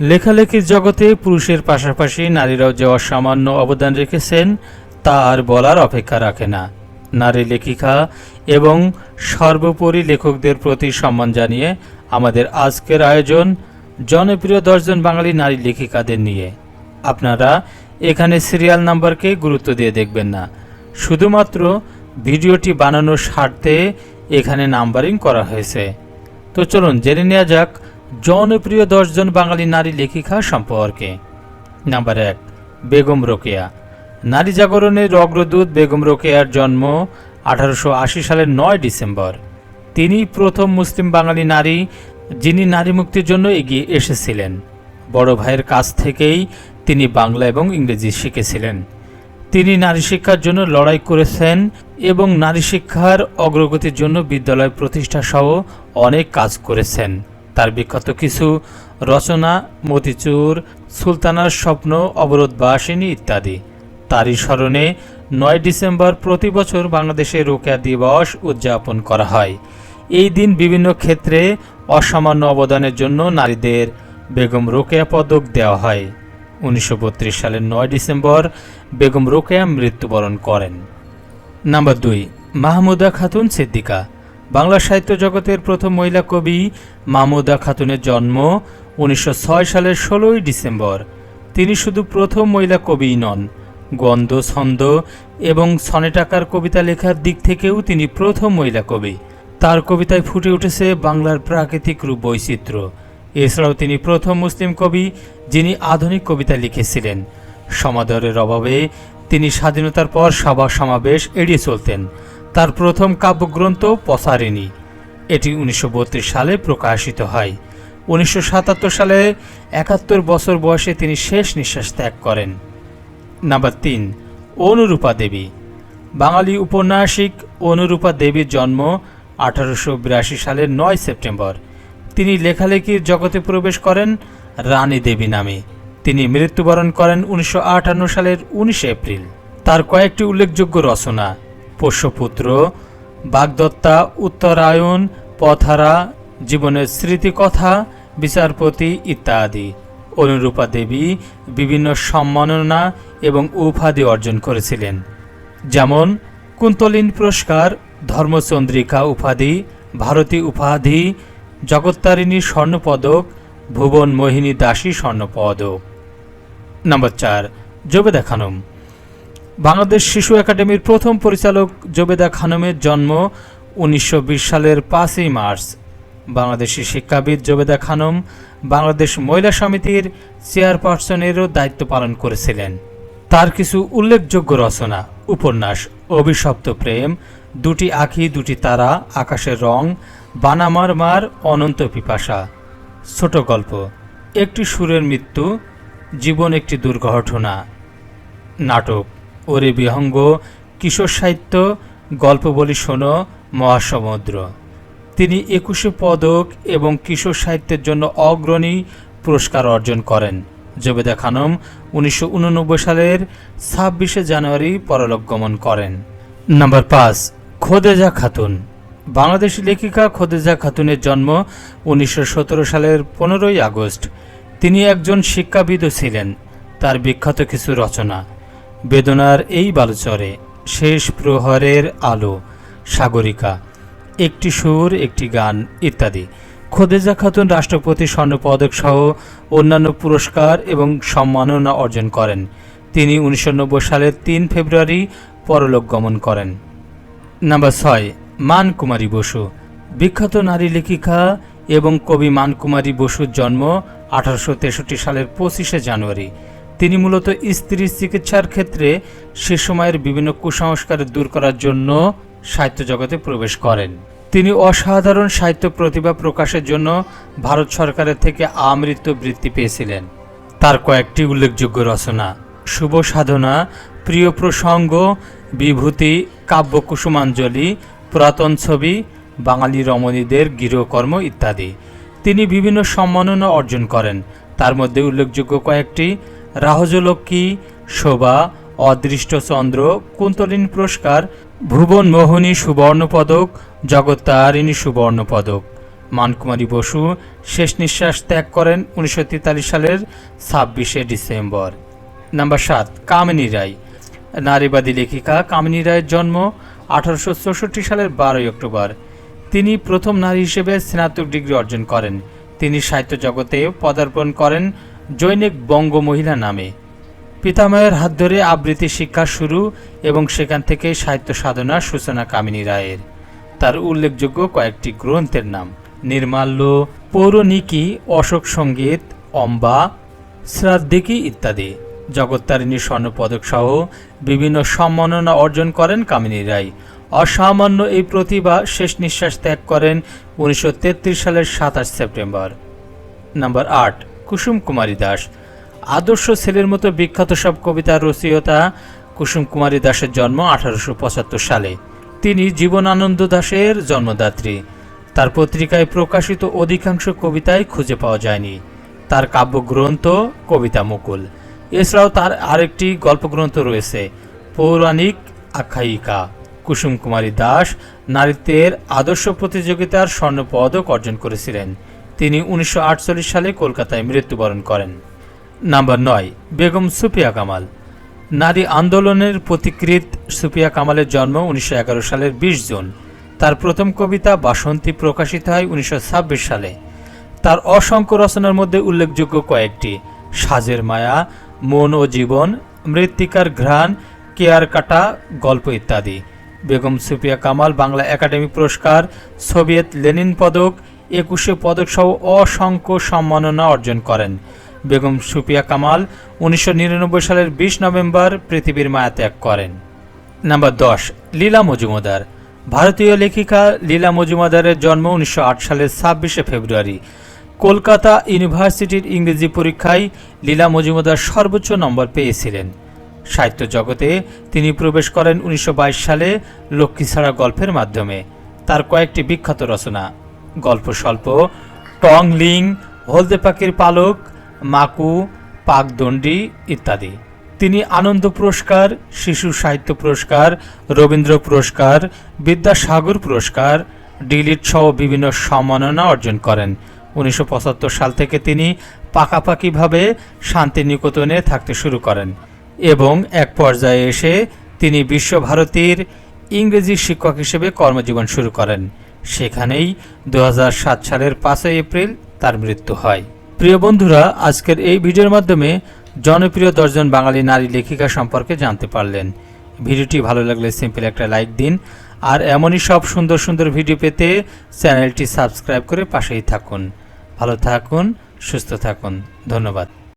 লেখালেখির জগতে পুরুষের পাশাপাশি নারীরাও যে অসামান্য অবদান রেখেছেন তা আর বলার অপেক্ষা রাখে না। নারী লেখিকা এবং সর্বোপরি লেখকদের প্রতি সম্মান জানিয়ে আমাদের আজকের আয়োজন জনপ্রিয় দশজন বাঙালি নারী লেখিকাদের নিয়ে। আপনারা এখানে সিরিয়াল নাম্বারকে গুরুত্ব দিয়ে দেখবেন না। শুধুমাত্র ভিডিওটি বানানোর স্বার্থে এখানে নাম্বারিং করা হয়েছে। তো চলুন জেনে নেওয়া যাক জনপ্রিয় দশজন বাঙালি নারী লেখিকা সম্পর্কে। নাম্বার এক, বেগম রোকেয়া। নারী জাগরণের অগ্রদূত বেগম রোকেয়ার জন্ম আঠারোশো আশি সালের নয় ডিসেম্বর। তিনি প্রথম মুসলিম বাঙালি নারী যিনি নারী মুক্তির জন্য এগিয়ে এসেছিলেন। বড় ভাইয়ের কাছ থেকেই তিনি বাংলা এবং ইংরেজি শিখেছিলেন। তিনি নারী শিক্ষার জন্য লড়াই করেছেন এবং নারী শিক্ষার অগ্রগতির জন্য বিদ্যালয় প্রতিষ্ঠা সহ অনেক কাজ করেছেন। তার বিখ্যাত কিছু রচনা, মতিচুর, সুলতানার স্বপ্ন, অবরোধ বাসিনী ইত্যাদি। তারই স্মরণে নয় ডিসেম্বর প্রতি বছর বাংলাদেশে রোকেয়া দিবস উদযাপন করা হয়। এই দিন বিভিন্ন ক্ষেত্রে অসামান্য অবদানের জন্য নারীদের বেগম রোকেয়া পদক দেওয়া হয়। উনিশশো বত্রিশ সালের নয় ডিসেম্বর বেগম রোকেয়া মৃত্যুবরণ করেন। নাম্বার দুই, মাহমুদা খাতুন সিদ্দিকা। বাংলা সাহিত্য জগতের প্রথম মহিলা কবি মামুদা খাতুনের জন্ম উনিশশো ছয় সালের ষোলোই ডিসেম্বর। তিনি শুধু প্রথম মহিলা কবিই নন, গন্ধ, ছন্দ এবং সনেটাকার কবিতা লেখার দিক থেকেও তিনি প্রথম মহিলা কবি। তার কবিতায় ফুটে উঠেছে বাংলার প্রাকৃতিক রূপ বৈচিত্র্য। এছাড়াও তিনি প্রথম মুসলিম কবি যিনি আধুনিক কবিতা লিখেছিলেন। সমাদরের অভাবে তিনি স্বাধীনতার পর সভা সমাবেশ এড়িয়ে চলতেন। তার প্রথম কাব্যগ্রন্থ পসারিণী। এটি উনিশশো বত্রিশ সালে প্রকাশিত হয়। উনিশশো সাতাত্তর সালে একাত্তর বছর বয়সে তিনি শেষ নিঃশ্বাস ত্যাগ করেন। নাম্বার তিন, অনুরূপা দেবী। বাঙালি উপন্যাসিক অনুরূপা দেবীর জন্ম আঠারোশো বিরাশি সালের নয় সেপ্টেম্বর। তিনি লেখালেখির জগতে প্রবেশ করেন রানী দেবী নামে। তিনি মৃত্যুবরণ করেন উনিশশো আটান্ন সালের উনিশে এপ্রিল। তার কয়েকটি উল্লেখযোগ্য রচনা পোষ্যপুত্র, বাগদত্তা, উত্তরায়ণ, পথারা, জীবনের স্মৃতিকথা, বিচারপতি ইত্যাদি। অনুরূপা দেবী বিভিন্ন সম্মাননা এবং উপাধি অর্জন করেছিলেন। যেমন কুন্তলিন পুরস্কার, ধর্মচন্দ্রিকা উপাধি, ভারতী উপাধি, জগত্তারিণী স্বর্ণপদক, ভুবন মোহিনী দাসী স্বর্ণপদক। নম্বর চার জবেদা খানম বাংলাদেশ শিশু একাডেমির প্রথম পরিচালক জোবেদা খানমের জন্ম উনিশশো বিশ সালের পাঁচই মার্চ। বাংলাদেশি শিক্ষাবিদ জোবেদা খানম বাংলাদেশ মহিলা সমিতির চেয়ারপারসনেরও দায়িত্ব পালন করেছিলেন। তার কিছু উল্লেখযোগ্য রচনা, উপন্যাস, অভিশপ্ত প্রেম, দুটি আঁখি, দুটি তারা, আকাশের রং বানামার মার, অনন্ত পিপাসা। ছোট গল্প, একটি সুরের মৃত্যু, জীবন একটি দুর্ঘটনা। নাটক ওরে বিহঙ্গ, কিশোর সাহিত্য, গল্প বলি শোনো, মহাসমুদ্র। তিনি একুশে পদক এবং কিশোর সাহিত্যের জন্য অগ্রণী পুরস্কার অর্জন করেন। জবেদা খানম উনিশশো উননব্বই সালের ছাব্বিশে জানুয়ারি পরলোক গমন করেন। নাম্বার পাঁচ, খোদেজা খাতুন। বাংলাদেশি লেখিকা খোদেজা খাতুনের জন্ম উনিশশো সতেরো সালের পনেরোই আগস্ট। তিনি একজন শিক্ষাবিদও ছিলেন। তার বিখ্যাত কিছু রচনা বেদনার এই বালুচরে শেষ প্রহরের আলো, সাগরিকা, একটি সুর, একটি গান ইত্যাদি। খোদেজা খাতুন রাষ্ট্রপতি স্বর্ণপদক সহ অন্যান্য পুরস্কার এবং সম্মাননা অর্জন করেন। তিনি উনিশশো নব্বই সালের তিন ফেব্রুয়ারি পরলোক গমন করেন। নাম্বার ছয় মান কুমারী বসু। বিখ্যাত নারী লেখিকা এবং কবি মানকুমারী বসুর জন্ম আঠারোশো তেষট্টি সালের পঁচিশে জানুয়ারি। তিনি মূলত স্ত্রীর চিকিৎসার ক্ষেত্রে সে সময়ের বিভিন্ন কুসংস্কার দূর করার জন্য সাহিত্য জগতে প্রবেশ করেন। তিনি অসাধারণ সাহিত্য প্রতিভা প্রকাশের জন্য ভারত সরকারের থেকে আমৃত্য বৃত্তি পেয়েছিলেন। তার কয়েকটি উল্লেখযোগ্য রচনা, শুভ সাধনা, প্রিয় প্রসঙ্গ, বিভূতি, কাব্য কুসুমাঞ্জলি, পুরাতন ছবি, বাঙালি রমণীদের গৃহকর্ম ইত্যাদি। তিনি বিভিন্ন সম্মাননা অর্জন করেন। তার মধ্যে উল্লেখযোগ্য কয়েকটি রাহজলক্ষ্মী, শোভা অদৃষ্টচন্দ্র কুন্তলিন পুরস্কার, ভুবন মোহনী সুবর্ণ পদক জগত্তারিণী সুবর্ণ পদক মানকুমারী বসু শেষ নিঃশ্বাস ত্যাগ করেন উনিশশো সালের ছাব্বিশে ডিসেম্বর। নাম্বার সাত, কামিনী রায়। নারীবাদী লেখিকা কামিনী রায়ের জন্ম আঠারোশো চৌষট্টি সালের বারোই অক্টোবর। তিনি প্রথম নারী হিসেবে স্নাতক ডিগ্রি অর্জন করেন। তিনি সাহিত্য জগতে পদার্পণ করেন জৈনিক বঙ্গ মহিলা নামে। পিতামহের হাত ধরে আবৃত্তি শিক্ষা শুরু এবং সেখান থেকে সাহিত্য সাধনা সূচনা কামিনী রায়ের। তার উল্লেখযোগ্য কয়েকটি গ্রন্থের নাম, নির্মাল্য পৌরনিকি অশোক সংগীত, অম্বা শ্রাদ্দিকি ইত্যাদি। জগত্তারিণী স্বর্ণপদক সহ বিভিন্ন সম্মাননা অর্জন করেন কামিনী রায়। অসামান্য এই প্রতিভা শেষ নিঃশ্বাস ত্যাগ করেন উনিশশো তেত্রিশ সালের সাতাশ সেপ্টেম্বর। নাম্বার আট। কুসুম কুমারী দাস। আদর্শ ছেলের মতো বিখ্যাত সব কবিতার রচয়িতা কুসুম কুমারী দাসের জন্ম আঠারোশো পঁচাত্তর সালে। তিনি জীবনানন্দ দাসের জন্মদাত্রী। তার পত্রিকায় প্রকাশিত অধিকাংশ কবিতাই খুঁজে পাওয়া যায়নি। তার কাব্যগ্রন্থ কবিতা মুকুল। এছাড়াও তার আরেকটি গল্পগ্রন্থ রয়েছে, পৌরাণিক আখ্যায়িকা। কুসুম কুমারী দাস নারীত্বের আদর্শ প্রতিযোগিতার স্বর্ণপদক অর্জন করেছিলেন। তিনি উনিশশো আটচল্লিশ সালে কলকাতায় মৃত্যুবরণ করেন। নাম্বার নয়, বেগম সুফিয়া কামাল। নারী আন্দোলনের প্রতিকৃত সুফিয়া কামালের জন্ম উনিশশো এগারো সালের বিশ জুন। তার প্রথম কবিতা বাসন্তী প্রকাশিত হয় উনিশশো ছাব্বিশ সালে। তার অসংখ্য রচনার মধ্যে উল্লেখযোগ্য কয়েকটি, সাজের মায়া, মন ও জীবন, মৃত্তিকার ঘ্রাণ, কেয়ার কাটা, গল্প ইত্যাদি। বেগম সুফিয়া কামাল বাংলা একাডেমি পুরস্কার, সোভিয়েত লেনিন পদক একুশে পদক সহ অসংখ্য সম্মাননা অর্জন করেন। বেগম সুফিয়া কামাল উনিশশো নিরানব্বই সালের বিশ নভেম্বর পৃথিবীর মায়া ত্যাগ করেন। নাম্বার দশ, লীলা মজুমদার। ভারতীয় লেখিকা লীলা মজুমদারের জন্ম উনিশশো আট সালের ছাব্বিশে ফেব্রুয়ারি। কলকাতা ইউনিভার্সিটির ইংরেজি পরীক্ষায় লীলা মজুমদার সর্বোচ্চ নম্বর পেয়েছিলেন। সাহিত্য জগতে তিনি প্রবেশ করেন উনিশশো বাইশ সালে লক্ষ্মীছাড়া গল্পের মাধ্যমে। তার কয়েকটি বিখ্যাত রচনা। গল্প স্বল্প। টং লিং হলদে পাখির পালক, মাকু, পাকদণ্ডী ইত্যাদি। তিনি আনন্দ পুরস্কার, শিশু সাহিত্য পুরস্কার, রবীন্দ্র পুরস্কার, বিদ্যাসাগর পুরস্কার, ডিলিট সহ বিভিন্ন সম্মাননা অর্জন করেন। উনিশশো পঁচাত্তর সাল থেকে তিনি পাকাপাকিভাবে শান্তিনিকেতনে থাকতে শুরু করেন এবং এক পর্যায়ে এসে তিনি বিশ্বভারতীর ইংরেজি শিক্ষক হিসেবে কর্মজীবন শুরু করেন। সেখানেই দু হাজার সাত সালের পাঁচই এপ্রিল তার মৃত্যু হয়। প্রিয় বন্ধুরা, আজকের এই ভিডিওর মাধ্যমে জনপ্রিয় দশজন বাঙালি নারী লেখিকা সম্পর্কে জানতে পারলেন। ভিডিওটি ভালো লাগলে সিম্পল একটা লাইক দিন, আর এমনই সব সুন্দর সুন্দর ভিডিও পেতে চ্যানেলটি সাবস্ক্রাইব করে পাশেই থাকুন। ভালো থাকুন, সুস্থ থাকুন। ধন্যবাদ।